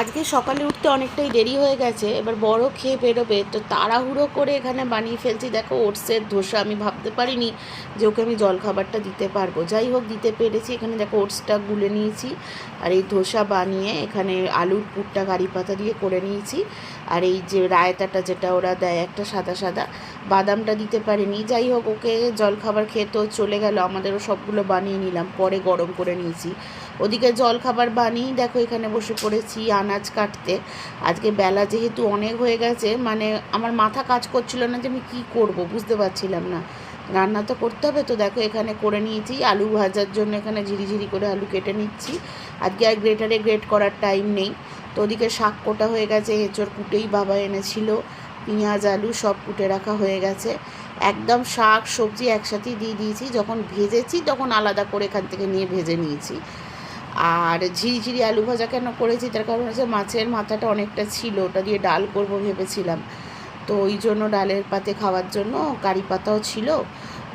আজকে সকালে উঠতে অনেকটাই দেরি হয়ে গেছে, এবার বড় খেয়ে বেরোবে। তো তাড়াহুড়ো করে এখানে বানিয়ে ফেলছি। দেখো, ওটসের ধোসা আমি ভাবতে পারিনি যে ওকে আমি জলখাবারটা দিতে পারব। যাই হোক, দিতে পেরেছি। এখানে দেখো, ওটসটা গুলে নিয়েছি আর এই ধোসা বানিয়ে এখানে আলুর পুরটা কারি পাতা দিয়ে করে নিয়েছি। আর এই যে রায়তাটা যেটা ওরা দেয়, একটা সাদা সাদা, বাদামটা দিতে পারিনি। যাই হোক, ওকে জলখাবার খেয়ে তো চলে গেল। আমাদেরও সবগুলো বানিয়ে নিলাম। পরে গরম করে নিয়েছি। ওদিকে জলখাবার বানিয়ে দেখো এখানে বসে পড়েছি আনাজ কাটতে। আজকে বেলা যেহেতু অনেক হয়ে গেছে মানে আমার মাথা কাজ করছিল না যে আমি কী করব, বুঝতে পারছিলাম না। রান্না তো করতে হবে তো, দেখো এখানে করে নিয়েছি আলু ভাজার জন্য এখানে ঝিরিঝিরি করে আলু কেটে নিচ্ছি। আজকে আর গ্রেটারে গ্রেট করার টাইম নেই। তো ওদিকে শাক কোটা হয়ে গেছে, এঁচড় কুটেই বাবা এনেছিল, পেঁয়াজ, আলু সব কুটে রাখা হয়ে গেছে। একদম শাক, সবজি একসাথেই দিয়ে দিয়েছি, যখন ভেজেছি তখন আলাদা করে এখান থেকে নিয়ে ভেজে নিয়েছি। আর ঝিরিঝিরি আলু ভাজা কেন করেছি? তার কারণ হচ্ছে মাছের মাথাটা অনেকটা ছিল, ওটা দিয়ে ডাল করব ভেবেছিলাম। তো ওই জন্য ডালের পাতে খাওয়ার জন্য কারি পাতাও ছিল।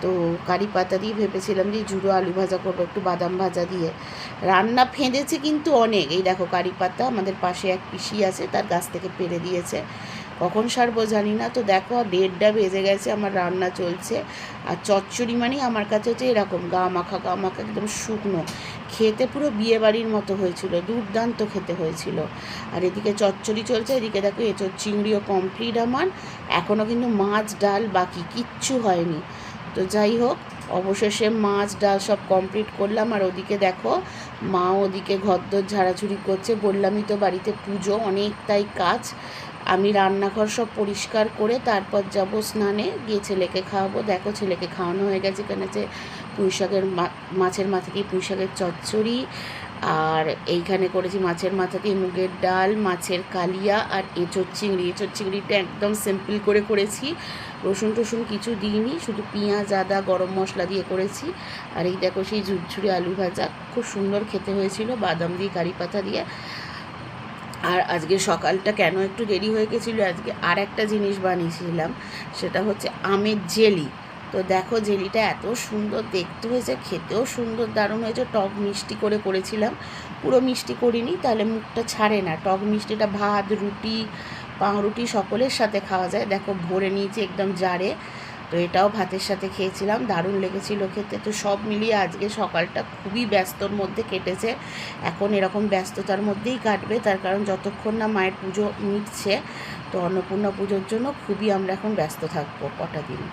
তো কারি পাতা দিয়ে ভেবেছিলাম যে জুড়ো আলু ভাজা করব, একটু বাদাম ভাজা দিয়ে। রান্না ফেঁদেছে কিন্তু অনেক। এই দেখো কারি পাতা, আমাদের পাশে এক পিসি আছে, তার গাছ থেকে পেরে দিয়েছে। কখন সারবো জানি না। তো দেখো, দেড়টা বেজে গেছে, আমার রান্না চলছে। আর চচ্চড়ি মানে আমার কাছে হচ্ছে এরকম গা মাখা গা মাখা একদম শুকনো। খেতে পুরো বিয়ে বাড়ির মতো হয়েছিল, দুর্দান্ত খেতে হয়েছিল। আর এদিকে চচ্চড়ি চলছে, এদিকে দেখো এঁচোর চিংড়িও কমপ্লিট আমার। এখনও কিন্তু মাছ, ডাল বাকি কিচ্ছু হয়নি। তো যাই হোক, অবশেষে মাছ, ডাল সব কমপ্লিট করলাম। আর ওদিকে দেখো মা ওদিকে ঘরদোর ঝাড়াঝুড়ি করছে। বললামই তো বাড়িতে পুজো, অনেকটাই কাজ। আমি রান্নাঘর সব পরিষ্কার করে তারপর যাব স্নানে, গিয়ে ছেলেকে খাওয়াবো। দেখো, ছেলেকে খাওয়ানো হয়ে গেছে এখানে যে পুঁইশাকের মাছের মাথা দিয়ে পুঁইশাকের চচ্চড়ি। আর এইখানে করেছি মাছের মাথা দিয়ে মুগের ডাল, মাছের কালিয়া আর এঁচোর চিংড়ি। এঁচোর চিংড়িটা একদম সিম্পল করে করেছি। রসুন টসুন কিছু দিইনি, শুধু পেঁয়াজ, আদা, গরম মশলা দিয়ে করেছি। আর এই দেখো সেই ঝুরঝুরি আলু ভাজা, খুব সুন্দর খেতে হয়েছিল বাদাম দিয়ে, কারি পাতা দিয়ে। আর আজকে সকালটা কেন একটু দেরি হয়ে গেছিল, আজকে আর একটা জিনিস বানিয়েছিলাম, সেটা হচ্ছে আমের জেলি। তো দেখো জেলিটা এত সুন্দর, দেখতে হয়েছে, খেতেও সুন্দর, দারুণ হয়েছে। টক মিষ্টি করে করেছিলাম। পুরো মিষ্টি করিনি, তাহলে মুখটা ছাড়ে না। টক মিষ্টিটা, ভাত, রুটি, পাউরুটি সকলের সাথে খাওয়া যায়। দেখো ভরে নিয়েছি একদম জারে। তো এটাও ভাতের সাথে খেয়েছিলাম, দারুণ লেগেছিল খেতে। তো সব মিলিয়ে আজকে সকালটা খুবই ব্যস্তর মধ্যে কেটেছে। এখন এরকম ব্যস্ততার মধ্যেই কাটবে, তার কারণ যতক্ষণ না মায়ের পুজো মিটছে, তো অন্নপূর্ণা পুজোর জন্য খুবই আমরা এখন ব্যস্ত থাকব কটা দিন।